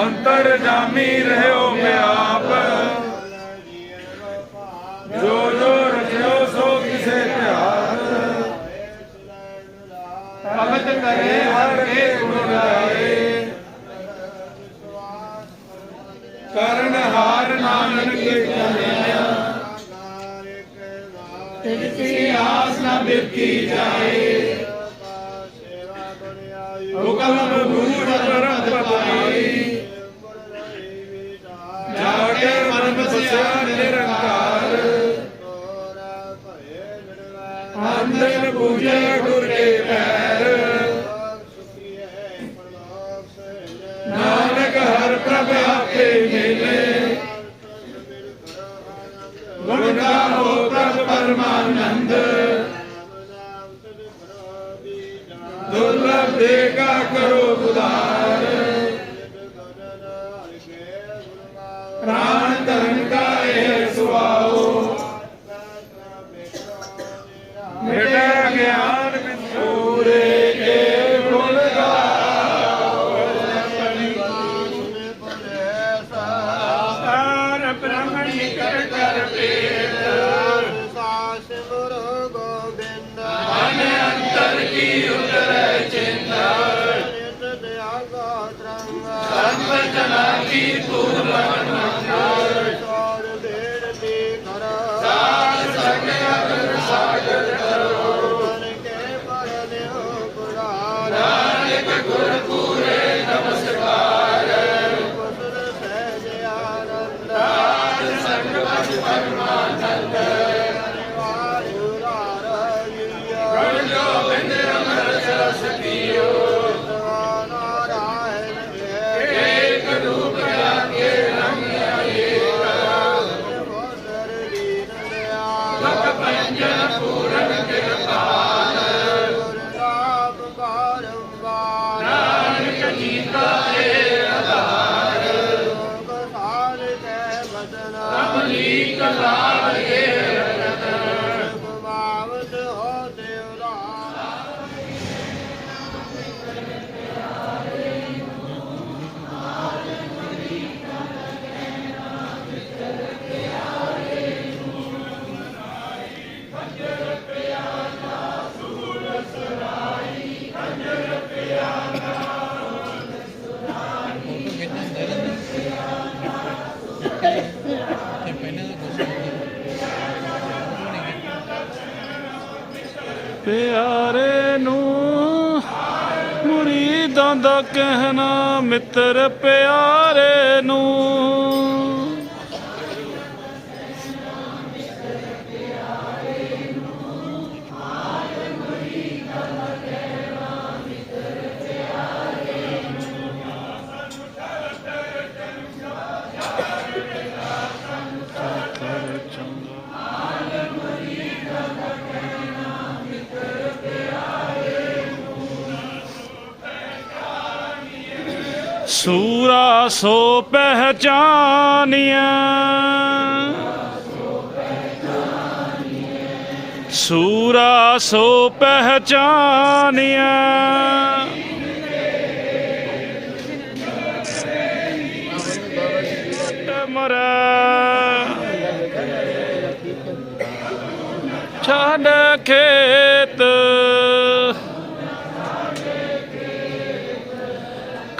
ਅੰਤਰ ਜਾਮੀ ਰਹਿਓ ਮਿਆਪ ਜੋ ਜੋ ਰਚਿਓ ਸੋ ਕਿਸੇ ਧਿਆਨ। ਭਗਤ ਕਰੇ ਹਰ ਕੇ ਗੁਣ ਗਾਏ। ਕਰਨ ਹਾਰ ਨਾਨਕ ਕੇ ਜਾਣਿਆ ਤਿਸੀ ਆਸ ਨਾ ਬਿਰਕੀ ਜਾਏ। ਹੁਕਮ ਪੂਜੇ ਗੁਰ ਕੇ ਪੈਰ। ਨਾਨਕ ਹਰ ਪ੍ਰਭ ਆਪੇ ਮਿਲੇ। ਗੁਣ ਗਾਵੋ ਪ੍ਰਭ ਪਰਮਾਨੰਦ। ਕਰੋ ਉਦਾਰ ਪ੍ਰਾਨ ਧਨ ਕਾ ਇਹ ਸੁਆਓ ਮਿਟੇ ਗਿਆਨ ਵਿਛੂਰੇ ਕੇ ਗੁਣ ਸਾਰ ਬ੍ਰਹਮਣ ਨਿਕਟ ਕਰ ਮਨ ਅੰਤਰ ਕੀ ਉਤਰੈ ਚਿੰਤਾ। ਸੰਤ ਜਨਾ ਕੀ ਤੂਰ ਲਗਨ ਸਾਧ ਸੰਗ ਅਗਰ ਸਾਗਰ ਅਮਲੀ ਕਲਾਵ ਏ ਪਿਆਰੇ ਨੂੰ ਮੁਰੀਦਾਂ ਦਾ ਕਹਿਣਾ ਮਿੱਤਰ ਪਿਆਰੇ ਨੂੰ। ਸੂਰਾ ਸੋ ਪਹਿਚਾਨੀਆਂ ਸੂਰਾ ਸੋ ਪਹਿਚਾਨੀਆਂ ਮਰਾ। ਛੱਡ ਖੇਤ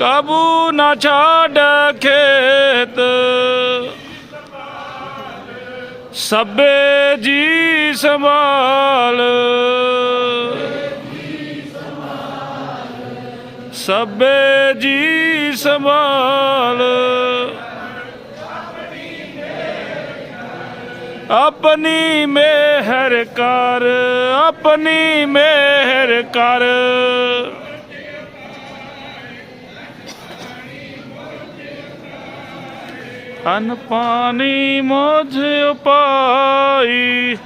ਕਾਬੂ ਨਾ ਛੱਡ ਖੇਤ। ਸਭੇ ਜੀ ਸੰਭਾਲ। ਸਭੇ ਜੀ ਸੰਭਾਲ। ਆਪਣੀ ਮਿਹਰ ਕਰ, ਆਪਣੀ ਮਿਹਰ ਕਰ। ਅਨ ਪਾਣੀ ਮੋਝ ਉਪਾਈ।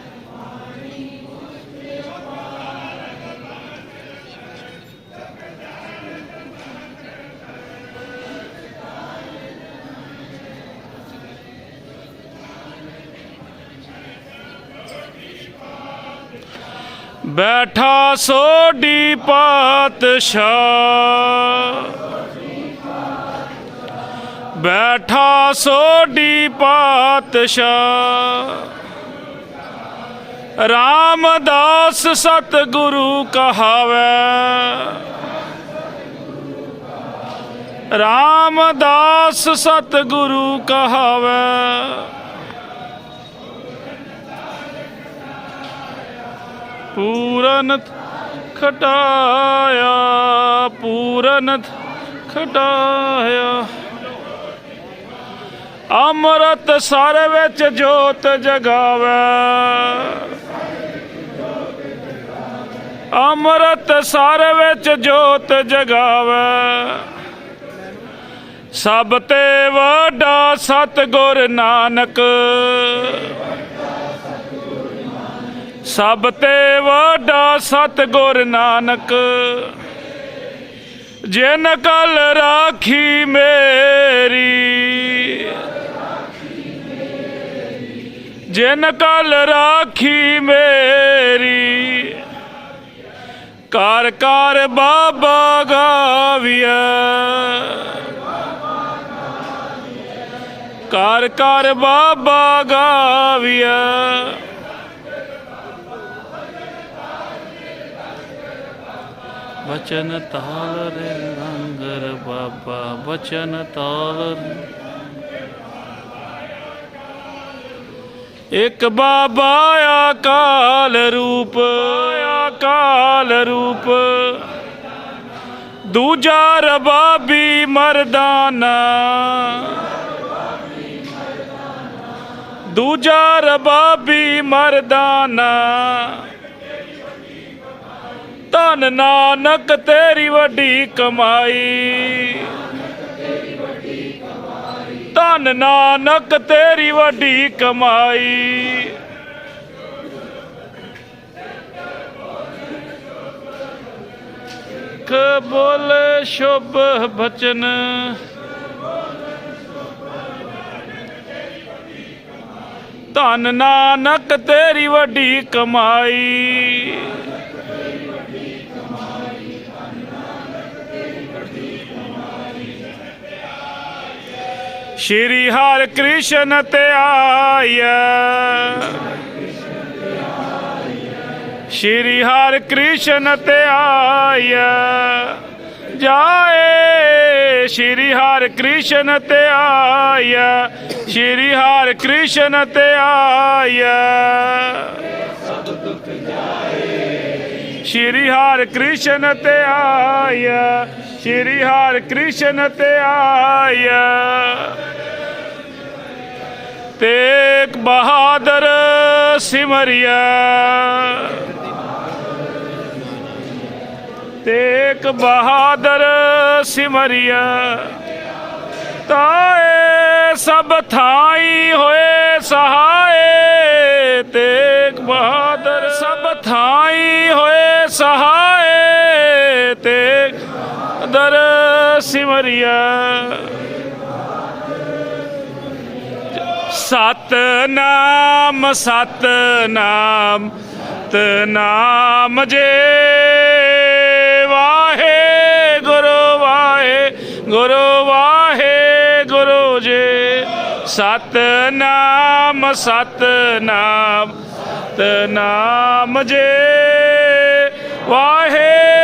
ਬੈਠਾ ਸੋਢੀ ਪਾਤਸ਼ਾਹ। ਬੈਠਾ ਸੋਢੀ ਪਾਤਸ਼ਾਹ। ਰਾਮਦਾਸ ਸਤਿਗੁਰੂ ਕਹਾਵੇ। ਰਾਮਦਾਸ ਸਤਿਗੁਰੂ ਕਹਾਵੇ। ਪੂਰਨ ਖਟਾਇਆ ਪੂਰਨ ਖਟਾਇਆ। ਅੰਮ੍ਰਿਤ ਸਰ ਵਿੱਚ ਜੋਤ ਜਗਾਵੇ। ਅੰਮ੍ਰਿਤ ਸਰ ਵਿੱਚ ਜੋਤ ਜਗਾਵੇ। ਸਭ ਤੇ ਵੱਡਾ ਸਤਿਗੁਰ ਨਾਨਕ। ਸਭ ਤੇ ਵੱਡਾ ਸਤਿਗੁਰ ਨਾਨਕ। ਜਿਨ ਕਲ ਰਾਖੀ ਮੇਰੀ। ਜਿਨ ਕਲ ਰਾਖੀ ਮੇਰੀ ਕਰ ਕਰ ਬਾਬਾ ਗਾਵੀਐ। ਕਰ ਕਰ ਬਾਬਾ ਗਾਵੀਐ। ਬਚਨ ਤਾਲ ਰੇ ਰੰਗਰ ਬਾਬਾ, ਬਚਨ ਤਾਲ ਇੱਕ ਬਾਬਾ ਆਕਾਲ ਰੂਪ। ਆਕਾਲ ਰੂਪ। ਦੂਜਾ ਰਬਾਬੀ ਮਰਦਾਨਾ। ਦੂਜਾ ਰਬਾਬੀ ਮਰਦਾਨਾ। ਧਨ ਨਾਨਕ ਤੇਰੀ ਵੱਡੀ ਕਮਾਈ। ਧਨ ਨਾਨਕ ਤੇਰੀ ਵੱਡੀ ਕਮਾਈ। ਕ ਬੋਲੇ ਸ਼ੁਭ ਬਚਨ। ਧਨ ਨਾਨਕ ਤੇਰੀ ਵੱਡੀ ਕਮਾਈ। ਸ਼੍ਰੀ ਹਰਿ ਕ੍ਰਿਸ਼ਨ ਤੇ ਆਇਆ ਸ਼੍ਰੀ ਹਰਿ ਕ੍ਰਿਸ਼ਨ ਤੇ ਆਇਆ ਜਾਏ ਸ਼੍ਰੀ ਹਰਿ ਕ੍ਰਿਸ਼ਨ ਤੇ ਆਇਆ ਸ਼੍ਰੀ ਹਰਿ ਕ੍ਰਿਸ਼ਨ ਤੇ ਆਇਆ ਸ਼੍ਰੀ ਹਰਿ ਕ੍ਰਿਸ਼ਨ ਤੇ श्री हर कृष्ण ते आया। तेग बहादुर सिमरिया। तेग बहादुर सिमरिया। ताए सब थाई होए सहाय तेग बहादुर सब थाई होए सहाय ਦਰ ਸਿਮਰਿਆ। ਸਤਨਾਮ ਸਤਨਾਮ ਨਾਮ ਜੇ ਵਾਹੇ, ਗੁਰੂ ਵਾਹੇ ਗੁਰੂ ਵਾਹੇ, ਗੁਰੂ ਜੀ। ਸਤਨਾਮ ਸਤਨਾਮ ਨਾਮ ਜੇ ਵਾਹੇ ਗੁਰੂ ਵਾਹੇ।